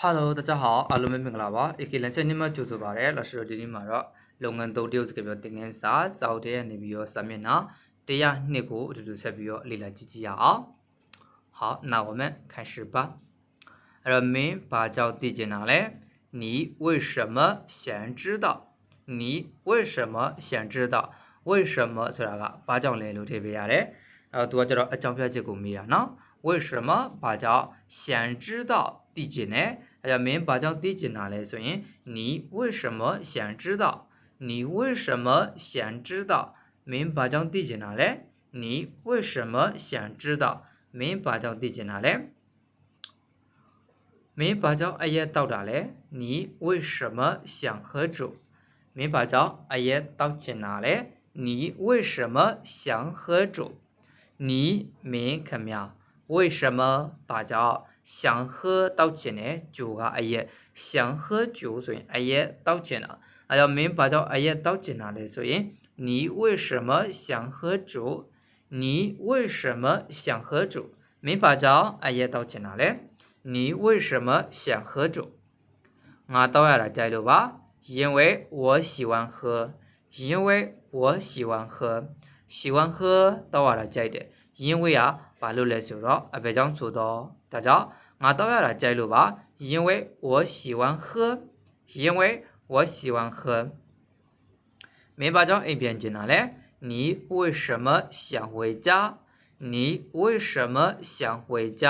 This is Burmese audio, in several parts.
Hello 大家好အားလုံးပဲမင်္ဂလာပါ AK လန်ချက်ညမကြိုဆိုပါရစေလာရှိတော့ဒီနေ့မှာတော့လုပ်ငန်းသုံးတရုပ်စကားပြောတင်ငန်းစာစောက်တဲ့နေပြီးတော့စာမျက်နှာ100နှစ်ကိုအတူတူဆက်ပြီးတော့လေ့လာကြည့်ကြည့်ရအောင်好那我们开始吧အဲ့တော့မင်းဘာကြောင့်သိကျင်တာလဲ你为什么想知道你为什么想知道为什么ဆိုတာကဘာကြောင့်လဲလို့ထည့်ပေးရတယ်အဲ့တော့သူကကျတော့အကြောင်းပြချက်ကိုမေးတာနော်为什么ဘာကြောင့်想知道 သိကျင်တယ်အဲ့ဒါမင်းဘာကြောင့်သိကျင်တာလဲဆိုရင်你为什么想知道你为什么想知道မင်းဘာကြောင့်သိကျင်တာလဲ你为什么想知道မင်းဘာကြောင့်သိကျင်တာလဲမင်းဘာကြောင့်အရက်တောက်တာလဲ你为什么想喝酒မင်းဘာကြောင့်အရက်တောက်ချင်တာလဲ你为什么想喝酒你မင်းခမ为什么ဘာကြောင့် 想喝တောက်ချင်တယ်ဂျိုကအရက်想喝酒ဆိုရင်အရက်တောက်ချင်တာအဲတော့မင်းဘာကြောင့်အရက်တောက်ချင်တာလဲဆိုရင်你为什么想喝酒你为什么想喝酒မင်းဘာကြောင့်အရက်တောက်ချင်တာလဲ你为什么想喝酒ငါတောက်ရတာကြိုက်လို့ပါ因为我喜欢喝因为我喜欢喝喜欢喝တောက်ရတာကြိုက်တယ် 因为อ่ะဘာလို့လဲဆိုတော့အဘယ်ကြောင့်ဆိုတော့ဒါကြောင့်ငါတောက်ရတာကြိုက်လို့ပါ因为我喜欢喝因为我喜欢喝မင်းဘာကြောင့်အိမ်ပြန်ကျင်တာလဲ你为什么想回家你为什么想回家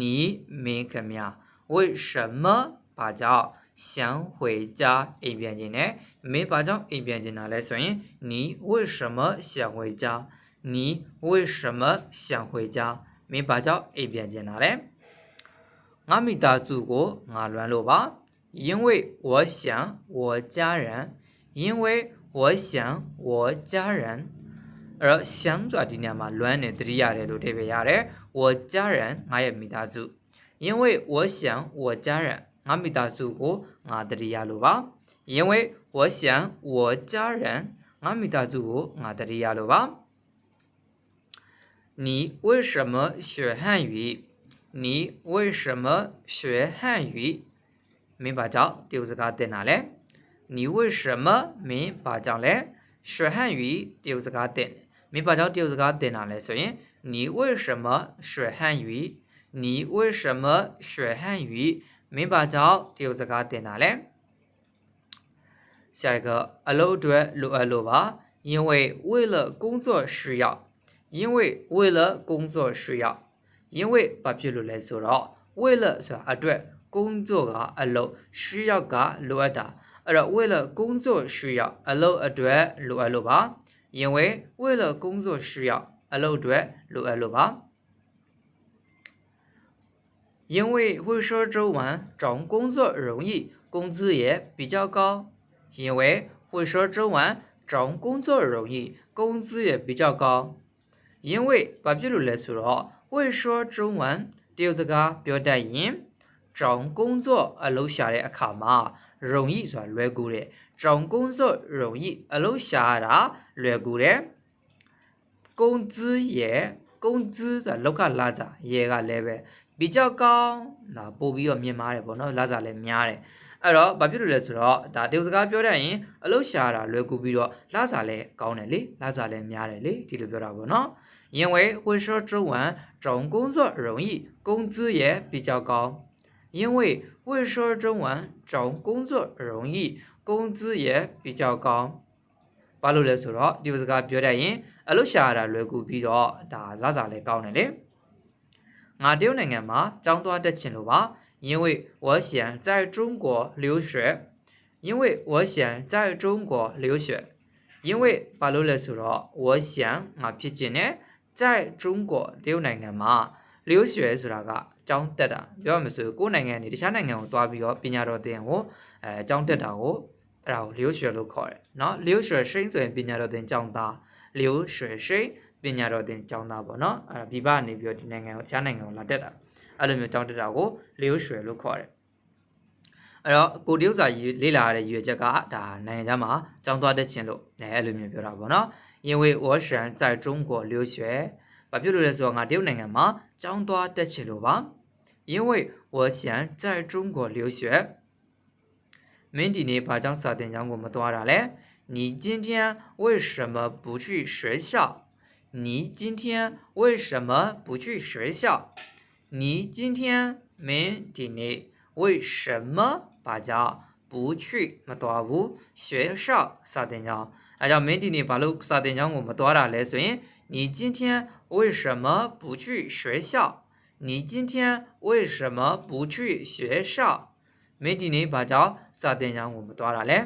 你မင်းခမ为什么ဘာကြောင့်想回家အိမ်ပြန်ကျင်တယ်မင်းဘာကြောင့်အိမ်ပြန်ကျင်တာလဲဆိုရင်你为什么想回家 你为什么想回家မင်းဘာကြောင့်အိမ်ပြန်ကျင်တာလဲငါမိသားစုကိုငါလွမ်းလို့ပါ因为我想我家人因为我想我家人အဲ့တော့想ဆိုတာဒီနေရာမှာလွမ်းနေတတိရတယ်လို့ထည့်ပေးရတယ်我家人ငါရဲ့မိသားစု因为我想我家人ငါမိသားစုကိုငါတတိယလို့ပါ因为我想我家人ငါမိသားစုကိုငါတတိယလို့ပါ 你为什么学汉语？你为什么学汉语？没法教就自个儿哪拿你为什么没法教呢学汉语就自个儿点。没法教就自个儿哪拿来所以你为什么学汉语？你为什么学汉语？没法教就自个儿哪拿下一个阿罗多罗阿罗吧因为为了工作需要因为为了工作需要因为ဘာဖြစ်လို့လဲဆိုတော့为了ဆိုတာအတွက်工作ကအလုပ်需要ကလိုအပ်တာအဲ့တော့为了工作需要အလုပ်အတွက်လိုအပ်လို့ပါ因为为了工作需要အလုပ်အတွက်လိုအပ်လို့ပါ因为会说中文找工作容易工资也比较高因为会说中文找工作容易工资也比较高 因为ဘာဖြစ်လို့လဲဆိုတော့会说中文တရုတ်စကားပြောတတ်ရင်找工作အလုပ်ရှာတဲ့အခါမှာ容易ဆိုတာလွယ်ကူတယ်找工作容易အလုပ်ရှာရတာလွယ်ကူတယ်工资也工资ဆိုတာလောက်ကလာစားရေကလည်းပဲ比较高ဒါပို့ပြီးတော့မြင်မာတယ်ပေါ့နော်လာစားလည်းများတယ် အဲ့တော့ဘာဖြစ်လို့လဲဆိုတော့ဒါတရုတ်စကားပြောတတ်ရင်အလုပ်ရှာတာလွယ်ကူပြီးတော့လာစားလည်းကောင်းတယ်လေလာစားလည်းများတယ်လေဒီလိုပြောတာပေါ့နော်因为会说中文找工作容易工资也比较高因为会说中文找工作容易工资也比较高ဘာလို့လဲဆိုတော့ဒီစကားပြောတတ်ရင်အလုပ်ရှာရတာလွယ်ကူပြီးတော့ဒါလာစားလည်းကောင်းတယ်လေငါတရုတ်နိုင်ငံမှာကျောင်းသွားတက်ချင်လို့ပါ 因为我想在中国留学因为我想在中国留学因为ဘာလို့လဲဆိုတော့我想ငါဖြစ်ချင်တယ်在中国တရုတ်နိုင်ငံမှာ留学ဆိုတာကကျောင်းတက်တာပြောရမလို့ကိုယ်နိုင်ငံနေတခြားနိုင်ငံကိုသွားပြီးတော့ပညာတော်သင်ကိုအဲကျောင်းတက်တာကိုအဲ့ဒါကို留学လို့ခေါ်တယ်เนาะ留学生ဆိုရင်ပညာတော်သင်ကျောင်းသား留学生ပညာတော်သင်ကျောင်းသားပေါ့เนาะအဲ့ဒါဒီဘကနေပြီးတော့ဒီနိုင်ငံကိုတခြားနိုင်ငံကိုလာတက်တာ အဲ့လိုမျိုးကျောင်းတက်တာကို留学လို့ခေါ်တယ်အဲ့တော့ကိုတရုတ်စာလေ့လာရတဲ့ရည်ရွယ်ချက်ကဒါနိုင်ငံခြားမှာကျောင်းသွားတက်ခြင်းလို့လည်းအဲ့လိုမျိုးပြောတာပေါ့နော်因为我想在中国留学ဘာဖြစ်လို့လဲဆိုတော့ငါတရုတ်နိုင်ငံမှာကျောင်းသွားတက်ချင်လို့ပါ 因为我想在中国留学မင်းဒီနေ့ဘာကြောင့်စာတင်ကျောင်းကိုမသွားတာလဲ你今天为什么不去学校你今天为什么不去学校 你今天မင်းဒီနေ့为什么ဘာကြောင့်不去မသွားဘူး学校စာတင်ကျောင်းအဲကြောင့်မင်းဒီနေ့ဘာလို့စာတင်ကျောင်းကိုမသွားတာလဲဆိုရင်你今天为什么不去学校你今天为什么不去学校မင်းဒီနေ့ဘာကြောင့်စာတင်ကျောင်းကိုမသွားတာလဲ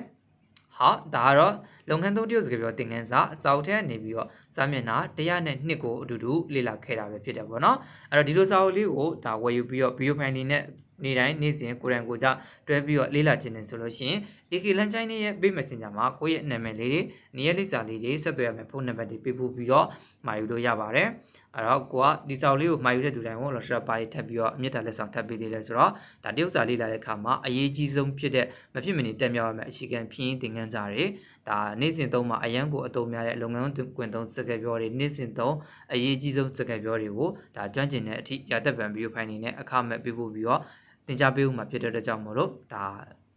ဟောဒါကတော့လုပ်ငန်းသုံးတရုပ်စကားပြောသင်ခန်းစာအစောက်ထဲနေပြီးတော့ စာမျက်နှာ102ကိုအတူတူလေ့လာခဲ့တာပဲဖြစ်တယ်ပေါ့နော်အဲ့တော့ဒီလိုစာအုပ်လေးကိုဒါဝယ်ယူပြီးတော့ video file လေးနဲ့နေ့တိုင်းနေ့စဉ်ကိုယ်တိုင်ကိုယ်ကြတွဲပြီးတော့လေ့လာခြင်းနေဆိုလို့ရှိရင် AK လမ်းချိုင်းရဲ့ page messenger မှာကိုယ့်ရဲ့နာမည်လေးတွေနေရာလိပ်စာလေးတွေဆက်သွယ်ရမယ်ဖုန်းနံပါတ်တွေပေးပို့ပြီးတော့မှာယူလို့ရပါတယ် အဲ့တော့ကိုကဒီစာအုပ်လေးကိုမှာယူတဲ့သူတိုင်းကိုလော်ရှပ်ပါးထပ်ပြီးတော့အမြင့်တာလက်ဆောင်ထပ်ပေးသေးတယ်ဆိုတော့ဒါတရုပ်စာလေးလာတဲ့အခါမှာအရေးကြီးဆုံးဖြစ်တဲ့မဖြစ်မနေတက်မြောက်ရမယ်အခြေခံဖြစ်ရင်သင်ခန်းစာတွေဒါနေ့စဉ်သုံးမှာအရန်ကိုအတုံးများတဲ့လုပ်ငန်းကွင်သုံးစကားပြောတွေနေ့စဉ်သုံးအရေးကြီးဆုံးစကားပြောတွေကိုဒါကျွမ်းကျင်တဲ့အထိရသက်ပံဗီဒီယိုဖိုင်နေနဲ့အခမဲ့ပေးပို့ပြီးတော့သင်ကြားပေးဦးမှာဖြစ်တဲ့အတွက်ကြောင့်မို့လို့ဒါ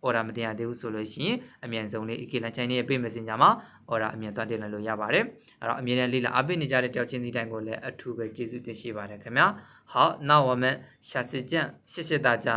order မတင်ရသေးဘူးဆိုလို့ရှိရင်အမြန်ဆုံးလေး EKLA channel ရဲ့ page messenger မှာ order အမြန်သွားတင်လို့ရပါတယ်အဲ့တော့အမြဲတမ်းလေးလာအပိနေကြတဲ့တယောက်ချင်းစီတိုင်းကိုလည်းအထူးပဲကျေးဇူးတင်ရှိပါတယ်ခင်ဗျာဟောနောက်ဝမ်းမရှာစစ်ကြံရှစ်ရှစ်တာကြာ